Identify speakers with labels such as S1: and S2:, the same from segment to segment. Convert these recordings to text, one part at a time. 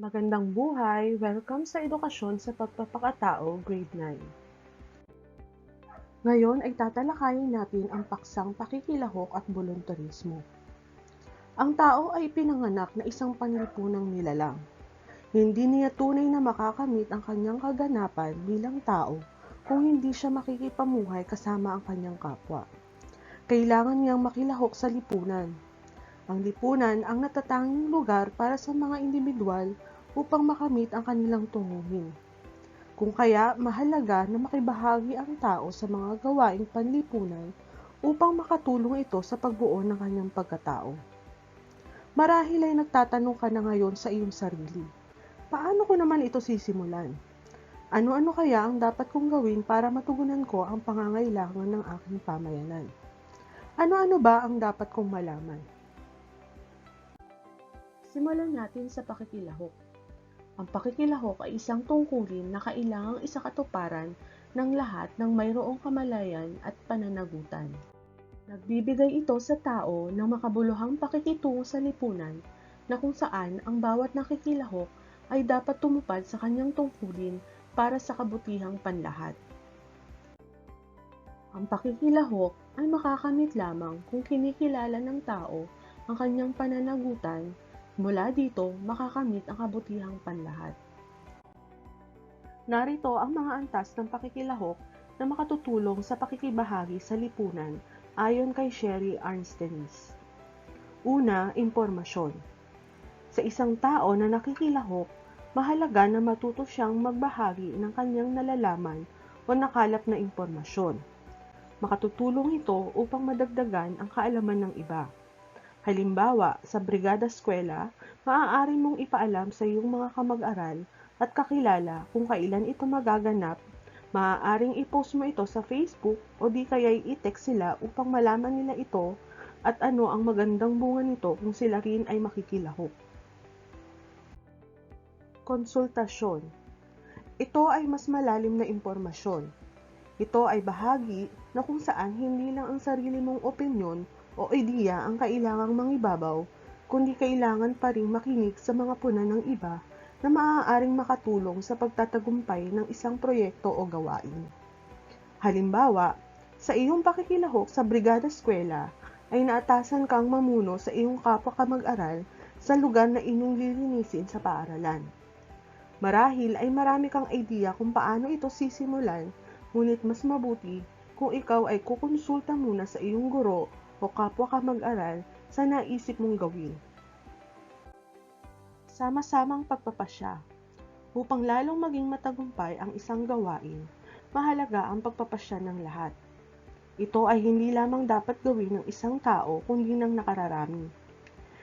S1: Magandang buhay! Welcome sa Edukasyon sa Pagpapakatao, Grade 9. Ngayon ay tatalakayin natin ang paksang pakikilahok at voluntarismo. Ang tao ay pinanganak na isang panlipunang nilalang. Hindi niya tunay na makakamit ang kanyang kaganapan bilang tao kung hindi siya makikipamuhay kasama ang kanyang kapwa. Kailangan niyang makilahok sa lipunan. Ang lipunan ang natatanging lugar para sa mga individual upang makamit ang kanilang tunguhin. Kung kaya mahalaga na makibahagi ang tao sa mga gawaing panlipunan upang makatulong ito sa pagbuo ng kanyang pagkatao. Marahil ay nagtatanong ka na ngayon sa iyong sarili, paano ko naman ito sisimulan? Ano-ano kaya ang dapat kong gawin para matugunan ko ang pangangailangan ng aking pamayanan? Ano-ano ba ang dapat kong malaman? Simulan natin sa pakikilahok. Ang pakikilahok ay isang tungkulin na kailangang isakatuparan ng lahat ng mayroong kamalayan at pananagutan. Nagbibigay ito sa tao ng makabuluhang pakikitungo sa lipunan na kung saan ang bawat nakikilahok ay dapat tumupad sa kanyang tungkulin para sa kabutihang panlahat. Ang pakikilahok ay makakamit lamang kung kinikilala ng tao ang kanyang pananagutan Mula dito, makakamit ang kabutihang panlahat. Narito ang mga antas ng pakikilahok na makatutulong sa pakikibahagi sa lipunan ayon kay Sherry Arnstenis. Una, impormasyon. Sa isang tao na nakikilahok, mahalaga na matuto siyang magbahagi ng kanyang nalalaman o nakalap na impormasyon. Makatutulong ito upang madagdagan ang kaalaman ng iba. Halimbawa, sa brigada eskwela, maaari mong ipaalam sa iyong mga kamag-aral at kakilala kung kailan ito magaganap. Maaaring i-post mo ito sa Facebook o di kaya i-text sila upang malaman nila ito at ano ang magandang bunga nito kung sila rin ay makikilahok. Konsultasyon Ito ay mas malalim na impormasyon. Ito ay bahagi na kung saan hindi lang ang sarili mong opinyon o ideya ang kailangang mangibabaw, kundi kailangan pa rin makinig sa mga puna ng iba na maaaring makatulong sa pagtatagumpay ng isang proyekto o gawain. Halimbawa, sa iyong pakikilahok sa Brigada Eskwela, ay naatasan kang mamuno sa iyong kapwa kamag-aral sa lugar na inyong lilinisin sa paaralan. Marahil ay marami kang idea kung paano ito sisimulan, ngunit mas mabuti kung ikaw ay kukonsulta muna sa iyong guro o kapwa ka mag-aral sa naisip mong gawin. Sama-samang pagpapasya. Upang lalong maging matagumpay ang isang gawain, mahalaga ang pagpapasya ng lahat. Ito ay hindi lamang dapat gawin ng isang tao kundi ng nakararami.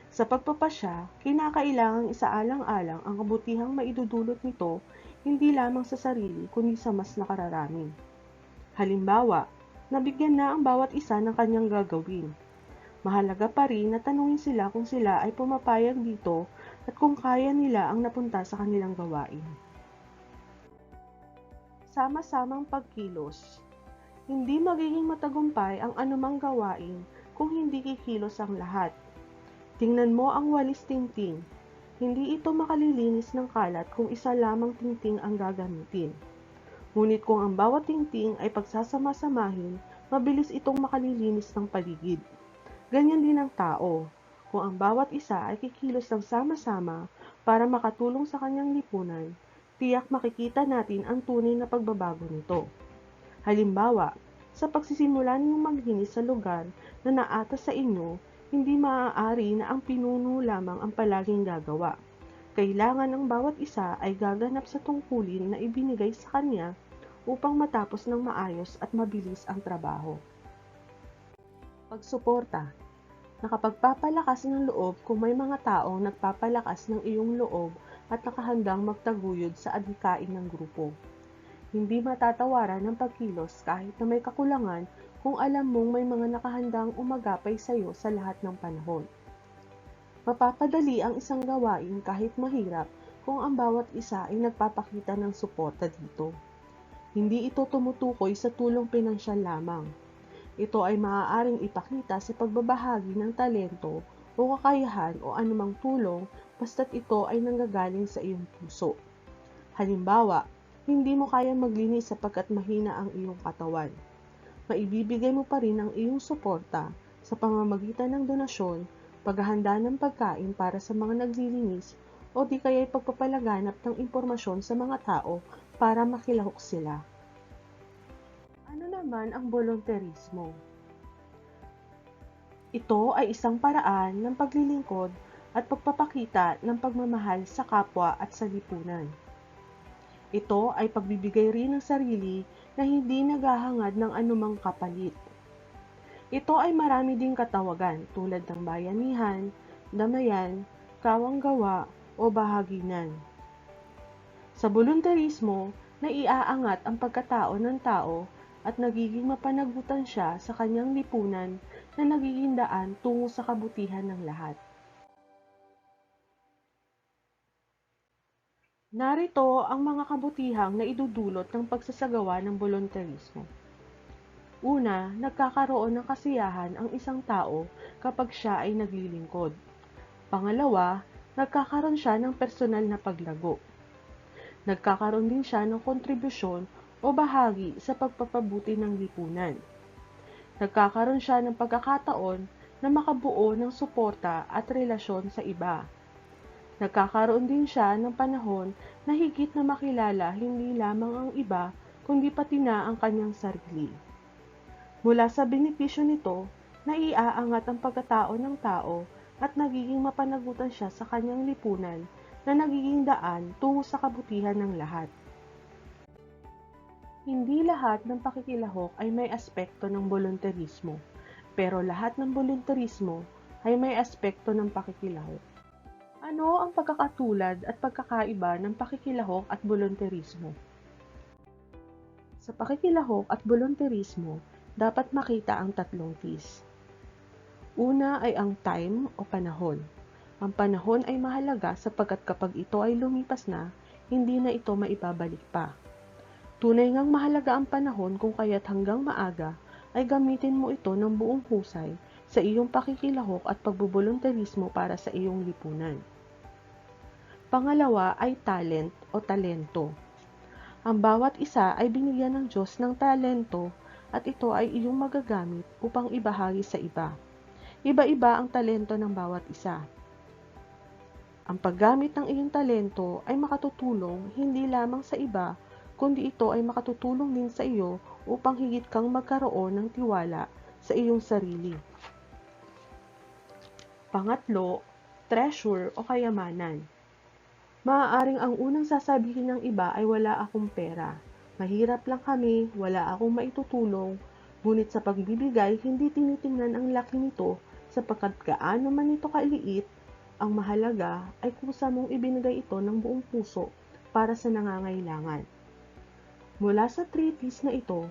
S1: Sa pagpapasya, kinakailangang isaalang-alang ang kabutihang maidudulot nito hindi lamang sa sarili kundi sa mas nakararami. Halimbawa, nabigyan na ang bawat isa ng kanyang gagawin. Mahalaga pa rin na tanungin sila kung sila ay pumapayag dito at kung kaya nila ang napunta sa kanilang gawain. Sama-samang pagkilos. Hindi magiging matagumpay ang anumang gawain kung hindi kikilos ang lahat. Tingnan mo ang walis tingting. Hindi ito makalilinis ng kalat kung isa lamang tingting ang gagamitin. Ngunit kung ang bawat tingting ay pagsasama-samahin, mabilis itong makalilinis ng paligid. Ganyan din ang tao. Kung ang bawat isa ay kikilos ng sama-sama para makatulong sa kanyang lipunan, tiyak makikita natin ang tunay na pagbabago nito. Halimbawa, sa pagsisimula ninyong maglinis sa lugar na naatas sa inyo, hindi maaari na ang pinuno lamang ang palaging gagawa. Kailangan ng bawat isa ay gaganap sa tungkulin na ibinigay sa kanya upang matapos ng maayos at mabilis ang trabaho. Pagsuporta Nakapagpapalakas ng loob kung may mga taong nagpapalakas ng iyong loob at nakahandang magtaguyod sa adhikain ng grupo. Hindi matatawaran ng pagkilos kahit na may kakulangan kung alam mong may mga nakahandang umagapay sa iyo sa lahat ng panahon. Mapapadali ang isang gawain kahit mahirap kung ang bawat isa ay nagpapakita ng suporta dito. Hindi ito tumutukoy sa tulong pinansyal lamang. Ito ay maaaring ipakita sa pagbabahagi ng talento o kakayahan o anumang tulong basta't ito ay nanggagaling sa iyong puso. Halimbawa, hindi mo kaya maglinis sapagkat mahina ang iyong katawan. Maibibigay mo pa rin ang iyong suporta sa pamamagitan ng donasyon, paghahanda ng pagkain para sa mga naglilinis, o di kaya'y pagpapalaganap ng impormasyon sa mga tao para makilahok sila. Ano naman ang volunteerismo? Ito ay isang paraan ng paglilingkod at pagpapakita ng pagmamahal sa kapwa at sa lipunan. Ito ay pagbibigay rin ng sarili na hindi naghahangad ng anumang kapalit. Ito ay marami ding katawagan tulad ng bayanihan, damayan, kawanggawa o bahaginan. Sa volunteerismo, naiaangat ang pagkatao ng tao at nagiging mapanagutan siya sa kanyang lipunan na nagiging daan tungo sa kabutihan ng lahat. Narito ang mga kabutihang na idudulot ng pagsasagawa ng volunteerismo. Una, nagkakaroon ng kasiyahan ang isang tao kapag siya ay naglilingkod. Pangalawa, nagkakaroon siya ng personal na paglago. Nagkakaroon din siya ng kontribusyon o bahagi sa pagpapabuti ng lipunan. Nagkakaroon siya ng pagkakataon na makabuo ng suporta at relasyon sa iba Nagkakaroon din siya ng panahon na higit na makilala hindi lamang ang iba, kundi pati na ang kanyang sarili. Mula sa benepisyo nito, naiaangat ang pagkatao ng tao at nagiging mapanagutan siya sa kanyang lipunan na nagiging daan tungo sa kabutihan ng lahat. Hindi lahat ng pakikilahok ay may aspekto ng volunteerismo, pero lahat ng volunteerismo ay may aspekto ng pakikilahok. Ano ang pagkakatulad at pagkakaiba ng pakikilahok at volunteerismo? Sa pakikilahok at volunteerismo, dapat makita ang tatlong T's. Una ay ang time o panahon. Ang panahon ay mahalaga sapagkat kapag ito ay lumipas na, hindi na ito maibabalik pa. Tunay ngang mahalaga ang panahon kung kaya't hanggang maaga ay gamitin mo ito ng buong husay sa iyong pakikilahok at pagbubulunterismo para sa iyong lipunan. Pangalawa ay talent o talento. Ang bawat isa ay binigyan ng Diyos ng talento at ito ay iyong magagamit upang ibahagi sa iba. Iba-iba ang talento ng bawat isa. Ang paggamit ng iyong talento ay makatutulong hindi lamang sa iba, kundi ito ay makatutulong din sa iyo upang higit kang magkaroon ng tiwala sa iyong sarili. Pangatlo, treasure o kayamanan. Maaaring ang unang sasabihin ng iba ay wala akong pera. Mahirap lang kami, wala akong maitutulong, ngunit sa pagbibigay, hindi tinitingnan ang laki nito sapagkat gaano man ito kaliit, ang mahalaga ay kusa mong ibinigay ito ng buong puso para sa nangangailangan. Mula sa treatise na ito,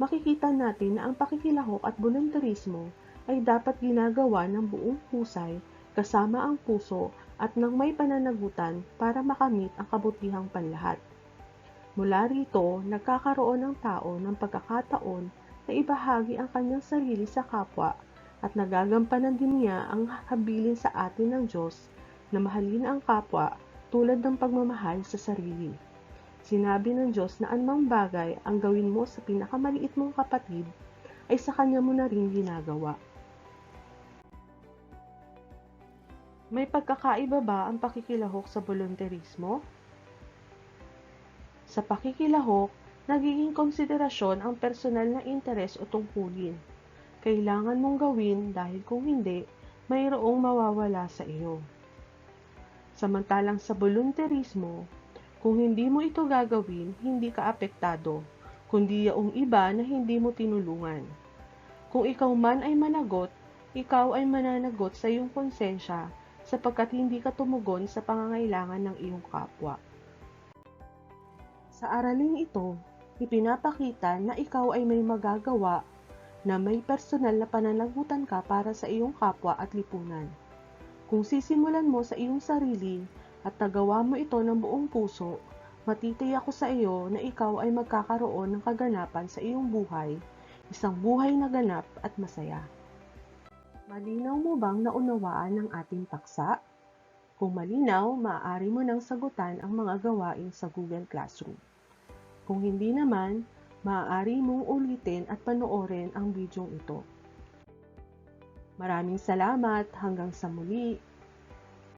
S1: makikita natin na ang pakikilahok at voluntarismo ay dapat ginagawa ng buong husay kasama ang puso at ng may pananagutan para makamit ang kabutihang panlahat. Mula rito, nagkakaroon ng tao ng pagkakataon na ibahagi ang kanyang sarili sa kapwa at nagagampanan din niya ang habilin sa atin ng Diyos na mahalin ang kapwa tulad ng pagmamahal sa sarili. Sinabi ng Diyos na anumang bagay ang gawin mo sa pinakamaliit mong kapatid ay sa kanya mo na rin ginagawa. May pagkakaiba ba ang pakikilahok sa volunteerismo? Sa pakikilahok, nagiging konsiderasyon ang personal na interes o tungkulin. Kailangan mong gawin dahil kung hindi, mayroong mawawala sa iyo. Samantalang sa volunteerismo, kung hindi mo ito gagawin, hindi ka apektado, kundi yaong iba na hindi mo tinulungan. Kung ikaw man ay managot, ikaw ay mananagot sa iyong konsensya sapagkat hindi ka tumugon sa pangangailangan ng iyong kapwa. Sa araling ito, ipinapakita na ikaw ay may magagawa na may personal na pananagutan ka para sa iyong kapwa at lipunan. Kung sisimulan mo sa iyong sarili at nagawa mo ito ng buong puso, matitiyak ko sa iyo na ikaw ay magkakaroon ng kaganapan sa iyong buhay, isang buhay na ganap at masaya. Malinaw mo bang naunawaan ng ating paksa? Kung malinaw, maaari mo nang sagutan ang mga gawain sa Google Classroom. Kung hindi naman, maaari mong ulitin at panoorin ang bidyong ito. Maraming salamat hanggang sa muli.